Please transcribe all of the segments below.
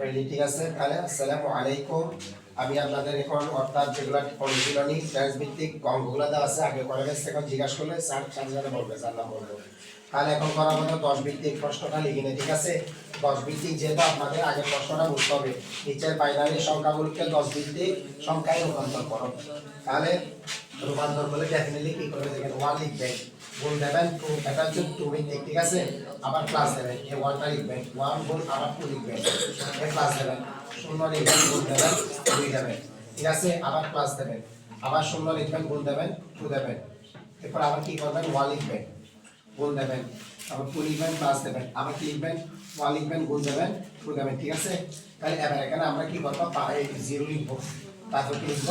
ঠিক আছে তাহলে আসসালামু আলাইকুম। আমি আপনাদের এখন অর্থাৎ যেগুলো অনুশীলনী ক্লাস ভিত্তিক অঙ্কগুলো আছে, আগে গেছে, এখন জিজ্ঞাসা করলে স্যার সাথে বলবে, স্যার নাম বলব। তাহলে এখন করা হলো দশ ভিত্তিক প্রশ্নটা লিখে নে ঠিক আছে? দশ ভিত্তিক যেহেতু আপনাদের আগে প্রশ্নটা বুঝতে হবে, নিচের বাইনারি সংখ্যাগুলিকে দশ ভিত্তিক সংখ্যায় রূপান্তর করো। তাহলে রূপান্তর করলে ডেফিনেটলি কি করবে দেখেন ওয়ান লিখবেন গুণ দেবেন টু এটা হচ্ছে টু ভিত্তিক ঠিক আছে? আবার প্লাস দেবেন এই ওয়ানটা লিখবেন ওয়ান গুণ আবার টু লিখবেন, এ প্লাস দেবেন, শূন্য লিখবেন গুণ দেবেন, দুই দেবেন, ঠিক আছে? আবার প্লাস দেবেন, আবার শূন্য লিখবেন গুণ দেবেন টু দেবেন, এরপর আবার কি করবেন? ওয়ান লিখবেন গুণ দেবেন, আবার টু লিখবেন প্লাস দেবেন, আবার কি লিখবেন? ওয়ান লিখবেন গুণ দেবেন টু দেবেন, ঠিক আছে? তাহলে এবার এখানে আমরা কি করব? জিরো লিখব, তারপর কি লিখব?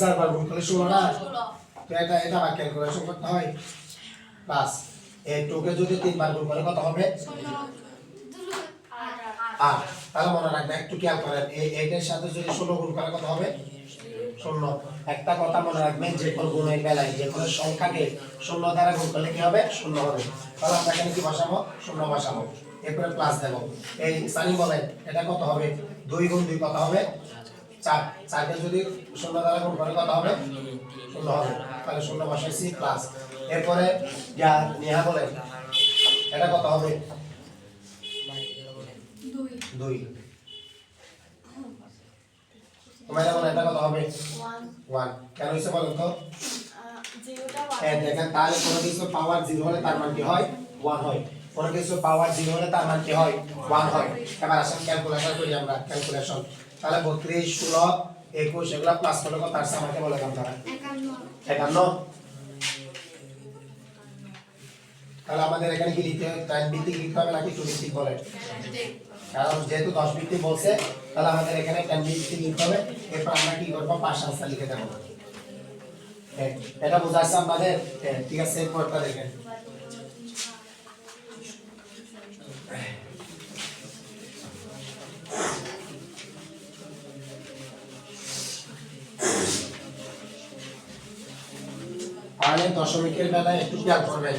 চার ভাগ গুণ করলে ষোলো না? তো এটা এটা আবার ক্যালকুলেশন করতে হয়। প্লাস এই টুকে যদি তিন বার গুণ করে কত হবে? আট। তাহলে মনে রাখবেন একটু খেয়াল করেন এই এইটার সাথে যদি ষোলো গুণ করে কত হবে? শূন্য একটা কথা মনে রাখবেন যে কোনো গুণের বেলায় যে কোনো সংখ্যাকে শূন্য দ্বারা গুণ করলে কি হবে? শূন্য হবে। তাহলে আমরা এখানে কি বসাবো? শূন্য বসাবো। এরপরে প্লাস দেব। এই সানি বলেন এটা কত হবে? দুই গুণ দুই কত হবে? চার চারকে যদি শূন্য দ্বারা গুণ করে কত হবে শূন্য হবে। তাহলে শূন্য বসাইছি প্লাস এরপরে যা নেহা বলেন এটা কত হবে? দুই। তোমার যেমন এটা কত হবে? ওয়ান। কেন হয়েছে বলেন তো? হ্যাঁ দেখেন তাহলে কোনো কিছু পাওয়ার জিরো হলে তার মান কি হয়? ওয়ান হয়। কোনো কিছু পাওয়ার জিরো হলে তার মান কি হয়? ওয়ান হয়। এবার আসেন ক্যালকুলেশন করি আমরা ক্যালকুলেশন তাহলে বত্রিশ ষোলো একুশ এগুলো প্লাস করলে কত আসছে? আমাকে বলে দাম তারা একান্ন। তাহলে আমাদের এখানে কি লিখতে হবে? টাইম ভিত্তিক লিখতে হবে নাকি টু ভিত্তিক বলে? কারণ যেহেতু দশ ভিত্তিক বলছে তাহলে আমাদের এখানে টাইম ভিত্তিক লিখতে হবে। এরপর আমরা কি করব? পাঁচ আনসার লিখে দেবো। হ্যাঁ, এটা বোঝা আমাদের? হ্যাঁ, ঠিক আছে এরপরটা দেখেন। তাহলে দশমিকের বেলায় একটু খেয়াল করবেন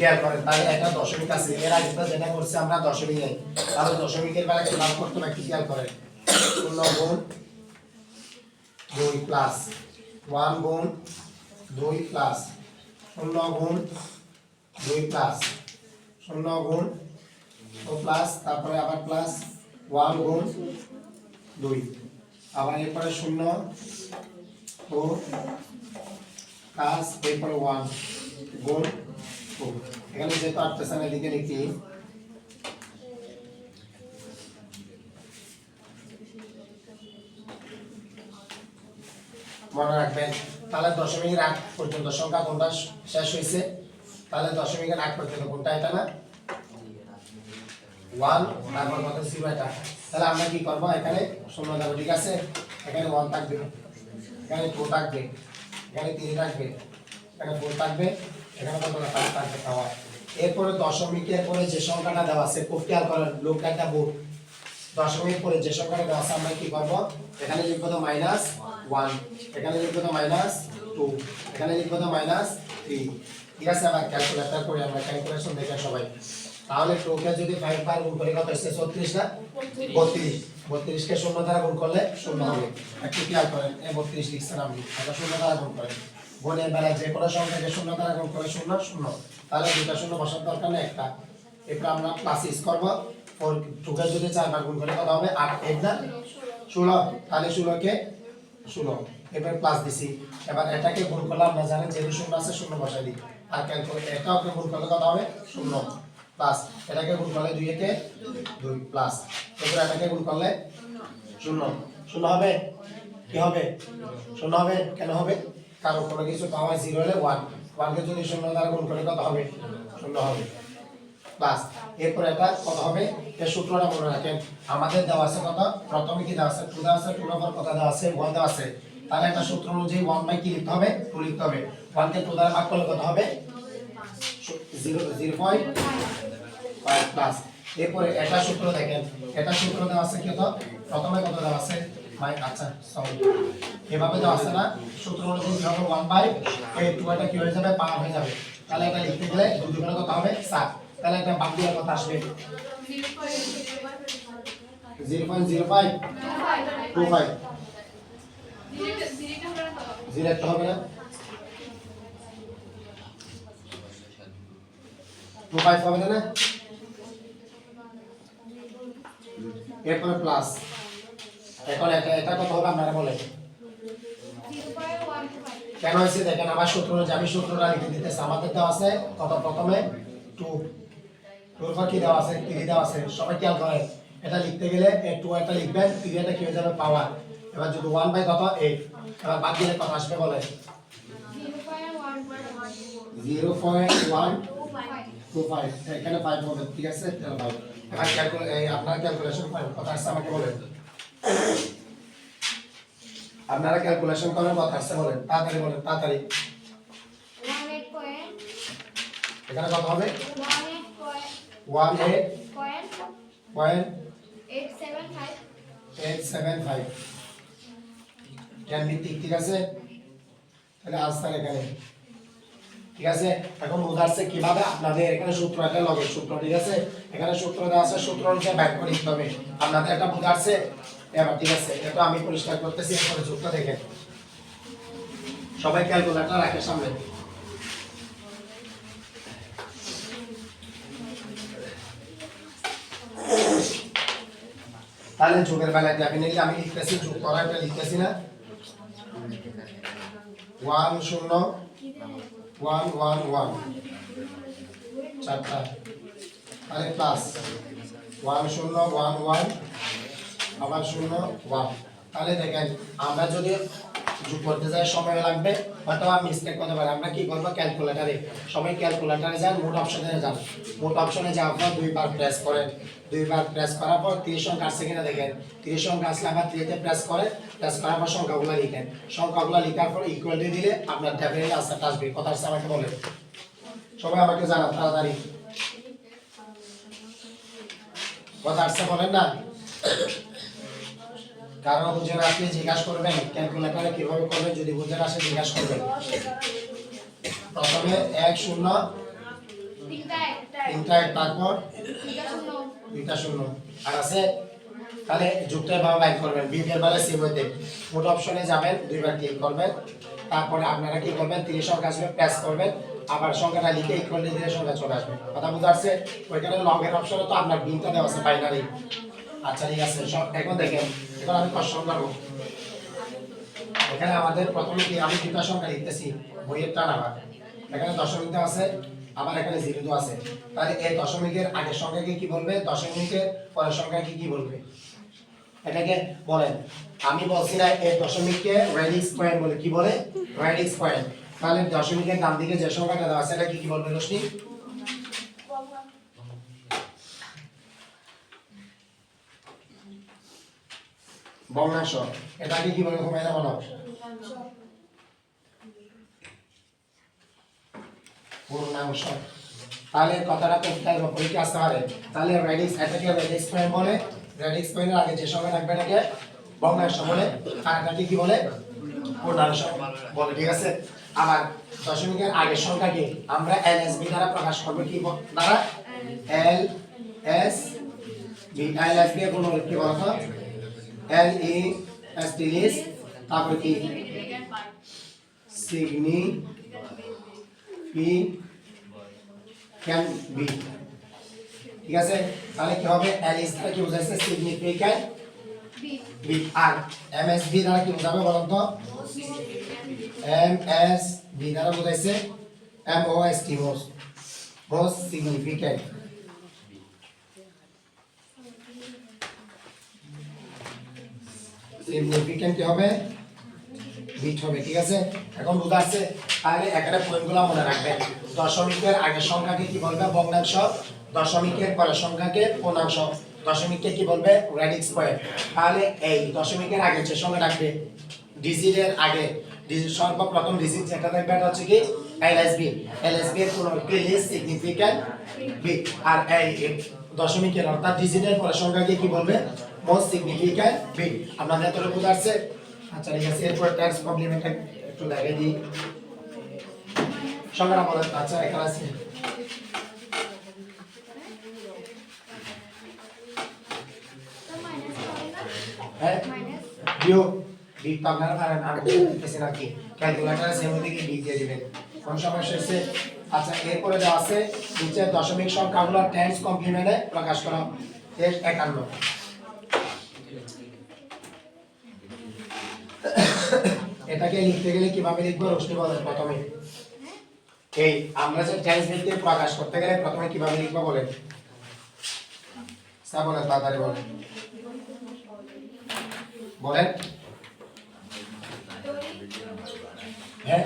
খেয়াল করেন, তাহলে একটা দশমিক আছে। এর আগে যেটা করছে আমরা দশমিক নেই তাহলে দশমিকের বেলা খেয়াল করতে হবে, একটু খেয়াল করেন। শূন্য গুণ দুই প্লাস ওয়ান গুণ দুই প্লাস শূন্য গুণ দুই প্লাস শূন্য গুণ ও প্লাস তারপরে আবার প্লাস ওয়ান গুণ দুই। আবার এরপরে শূন্য ও প্লাস এরপরে ওয়ান গুণ টু এখানে যেহেতু আটটা এদিকে লিখি মনে রাখবেন, তাহলে দশমিকের আগ পর্যন্ত সংখ্যা কোনটা শেষ হয়েছে। তাহলে দশমিকের আগ পর্যন্ত কোনটা এটা না? ওয়ান তারপর তাহলে আমরা কি করব? এখানে শূন্য দেবো ঠিক আছে? এখানে ওয়ান থাকবে। এখানে টু থাকবে। এখানে তিন থাকবে। এখানে ফোর থাকবে। এখানে কত থাকবে খাওয়া এরপরে দশমিকের পরে যে সংখ্যাটা দেওয়া আছে খুব খেয়াল করেন লোক একটা বোর্ড দশমিক পরে যে সংখ্যাটা আছে আমরা কি করব এখানে লিখব তো মাইনাস ওয়ান এখানে লিখব তো মাইনাস টু এখানে লিখব তো মাইনাস থ্রি ঠিক আছে আবার ক্যালকুলেটর করে আমরা ক্যালকুলেশন দেখে সবাই। তাহলে টুকে যদি ফাইভ বার গুণ করে কত হচ্ছে? ছত্রিশ না? বত্রিশ। বত্রিশকে শূন্য দ্বারা গুণ করলে শূন্য হবে। একটু খেয়াল করেন এ বত্রিশ লিখছেন আপনি এটা শূন্য দ্বারা গুণ করেন। গুণের বেলায় যে কোনো সংখ্যাকে শূন্য দ্বারা গুণ করে শূন্য শূন্য। তাহলে দুটা শূন্য বসার দরকার নেই একটা। এরপর আমরা প্লাস ইস করব। ফোর টুকে যদি চারবার গুণ করে কত হবে? আট, এক না? ষোলো। তাহলে ষোলোকে ষোলো। এবার প্লাস দিছি। এবার এটাকে গুণ করলে আমরা জানেন যেহেতু শূন্য আছে, শূন্য বসাই দিই। আর ক্যালকুলেট এটা ওকে গুণ করলে কত হবে? শূন্য। প্লাস এটাকে গুণ করলে দুই একে দুই প্লাস এরপর এটাকে গুণ করলে শূন্য। শূন্য হবে? কি হবে? শূন্য হবে? কেন হবে? কারণ কোনো কিছু পাওয়া জিরো হলে ওয়ান ওয়ানকে যদি শূন্য দ্বারা গুণ করে কত হবে? শূন্য হবে। প্লাস এরপর এটা কত হবে এর সূত্রটা মনে রাখেন। আমাদের দেওয়া আছে কত প্রথমে কি দেওয়া আছে? টু দেওয়া আছে টুর উপর কত দেওয়া আছে ওয়ান দেওয়া আছে। তাহলে একটা সূত্র অনুযায়ী ওয়ান বাই কি লিখতে হবে? টু লিখতে হবে। ওয়ানকে টু দ্বারা ভাগ করলে কত হবে? জিরো জিরো পয়েন্ট প্লাস এরপরে এটা সূত্র দেখেন। এটা সূত্র দেওয়া আছে কত? প্রথমে কত দেওয়া আছে? বাই আচ্ছা এভাবে দেওয়া আছে না? সূত্র অনুযায়ী ওয়ান বাই এই টু এটা কি হয়ে যাবে? পাওয়ার হয়ে যাবে। তাহলে এটা লিখতে গেলে দুগুণে কত হবে? সাত। তাহলে এটা বাদ দিয়ে কত আসবে একটা এরপরে প্লাস এখন এটা এটা কত হবে আপনারা বলেন? কেন হয়েছে? দেখেন, আমার সূত্র আমি সূত্রটা লিখে দিতেছি। আমাদের দেওয়া আছে কত প্রথমে? টু। পর কি দেওয়া আছে থ্রি দেওয়া আছে, সবাই খেয়াল করেন। এটা লিখতে গেলে টু এটা লিখবেন থ্রি কি হয়ে যাবে? পাওয়ার এবার যদি ওয়ান বাই কত? এইট এবার বাদ দিলে কত আসবে বলেন? জিরো ওয়ান টু ফাইভ এখানে ঠিক আছে? আপনার ক্যালকুলেশন করেন আসছে আমাকে বলেন। আপনারা ক্যালকুলেশন করেন, কথা আসছে বলেন। তাড়াতাড়ি বলেন, তাড়াতাড়ি। এখানে কত হবে? One eight point eight seven five জ্ঞান ভিত্তিক ঠিক আছে? তাহলে আনসার এখানে। ঠিক আছে? এখন বোঝাচ্ছে কীভাবে আপনাদের এখানে সূত্র একটা লগে সূত্র ঠিক আছে? এখানে সূত্র দেওয়া আছে সূত্র অনুযায়ী ব্যাক করে দিতে হবে। আপনাদের একটা বোঝাচ্ছে এবার ঠিক আছে এটা তো আমি পরিষ্কার করতেছি এরপরে সূত্র দেখেন সবাই ক্যালকুলেটর রাখে সামনে। তাহলে যোগের বেলায় ডেফিনেটলি আমি লিখতেছি যোগ করা এটা লিখতেছি না। ওয়ান শূন্য ওয়ান ওয়ান ওয়ান চারটা। তাহলে প্লাস ওয়ান শূন্য ওয়ান ওয়ান আবার শূন্য ওয়ান তাহলে দেখেন, আমরা যদি যোগ করতে যাই সময় লাগবে। হয়তো মিস্টেক করতে পারে। আমরা কি করব? ক্যালকুলেটারে সবাই ক্যালকুলেটারে যান, মোট অপশনে যান। মোট অপশনে যাওয়ার পর দুইবার প্রেস করেন। দুইবার প্রেস করার পর তিরিশ সংখ্যা আসছে কিনা দেখেন। তিরিশ সংখ্যা আসলে আবার তিরিতে প্রেস করে প্রেস করার পর সংখ্যাগুলো লিখেন। সংখ্যাগুলো লিখার পর ইকুয়ালিটি দিলে আপনার ডেফিনেটলি আনসারটা আসবে। কথা আসছে আমাকে বলেন। সবাই আমাকে জানান তাড়াতাড়ি। কথা আসছে বলেন না? বুঝে না আপনি জিজ্ঞাসা করবেন, ক্যালকুলেটারে কীভাবে করবেন যদি না আসে জিজ্ঞাসা করবেন। প্রথমে এক শূন্য, তিনটা এক তারপর দুইটা শূন্য। আর আছে, তাহলে যুক্ত ভাবে বাইক করবেন বিপের বেলা সেম হইতে মোট অপশনে যাবেন, দুইবার ক্লিক করবেন। তারপরে আপনারা কি করবেন তিরিশ সংখ্যা আসবে প্রেস করবেন। আবার সংখ্যাটা লিখে ইকুয়াল দিলে সংখ্যা চলে আসবে। কথা বুঝতে পারছে ওইখানে লগের অপশনে তো আপনার বিনটা দেওয়া আছে বাইনারি আচ্ছা ঠিক আছে, সব এখন দেখেন এখন আমি কোশ্চেন করব। এখানে আমাদের প্রথমে কি আমি দুটা সংখ্যা লিখতেছি, বইয়ের টান আবার এখানে দশমিক আছে, আবার এখানে জিরো আছে। তাহলে এই দশমিকের আগের সংখ্যাকে কি বলবে? দশমিকের পরের সংখ্যাকে কি বলবে? এটাকে বলেন, আমি বলছি না এই দশমিককে রেডিক্স পয়েন্ট বলে, কি বলে? রেডিক্স পয়েন্ট তাহলে দশমিকের ডান দিকে যে সংখ্যাটা দেওয়া আছে, এটা কি কি বলবে রশ্মি? ভগ্নাংশ এটাকে কি বলে? ঘুমাই বলো পূর্ণাংশ তাহলে কথাটা বা পরীক্ষা আসতে পারে। তাহলে রেডিক্স এটাকে রেডিক্স পয়েন্ট বলে? রেডিক্স পয়েন্টের আগে যে সংখ্যা থাকবে এটাকে ভগ্নাংশ বলে, আর এটাকে কি বলে? পূর্ণাংশ বলে, ঠিক আছে? আবার দশমিকের আগের সংখ্যা কি? আমরা এল এস বি দ্বারা প্রকাশ করব কি দ্বারা? L S B L S B কোনো কি বলতো? এল এস টি লিস তারপর কি? সিগনি পি ক্যান বি ঠিক আছে? তাহলে কি হবে? এল ইস দ্বারা কি বোঝাচ্ছে? সিগনিফিক্যান্ট বি আর এম এস বি দ্বারা কি বোঝাবে বলুন তো? এম এস বি দ্বারা বোঝাইছে M O S T most most significant significant কি হবে? বিট হবে, ঠিক আছে? এখন তাহলে পয়েন্টগুলো মনে রাখবেন। দশমিকের আগের সংখ্যাকে কি বলবে? ভগ্নাংশ। দশমিকের পরের সংখ্যাকে পূর্ণাংশ। দশমিককে কি বলবে? পয়েন্ট তাহলে এই দশমিকের আগে যে সংখ্যা রাখবে ডিজিটের আগে সর্বপ্রথম ডিজিট যেটা থাকবে এটা হচ্ছে কি? এলএসবি এলএসবি এর পুরো প্লেলিস্ট সিগনিফিক্যান্ট বিট আর এই দশমিকের অর্থাৎ ডিজিটের পরের সংখ্যাকে কি বলবে? মোস্ট সিগনিফিক্যান্ট বিট আপনাদের এতটুকু বুঝা আসছে আচ্ছা ঠিক আছে, এরপর ট্যাক্স কমপ্লিমেন্ট একটু লাগিয়ে দিই। বলেন আচ্ছা এখানে আছে। হ্যাঁ? কোন আচ্ছা এরপরে নিচে দশমিক সংখ্যাগুলো প্রকাশ করা। একান্ন। এটাকে লিখতে গেলে কীভাবে লিখব? রশ্মি বলেন প্রথমে। এই, আমরা যে টেন্স ভিত্তিক প্রকাশ করতে গেলে প্রথমে কীভাবে লিখব বলেন? স্যার, বলেন, তাড়াতাড়ি বলেন। বলেন। হ্যাঁ?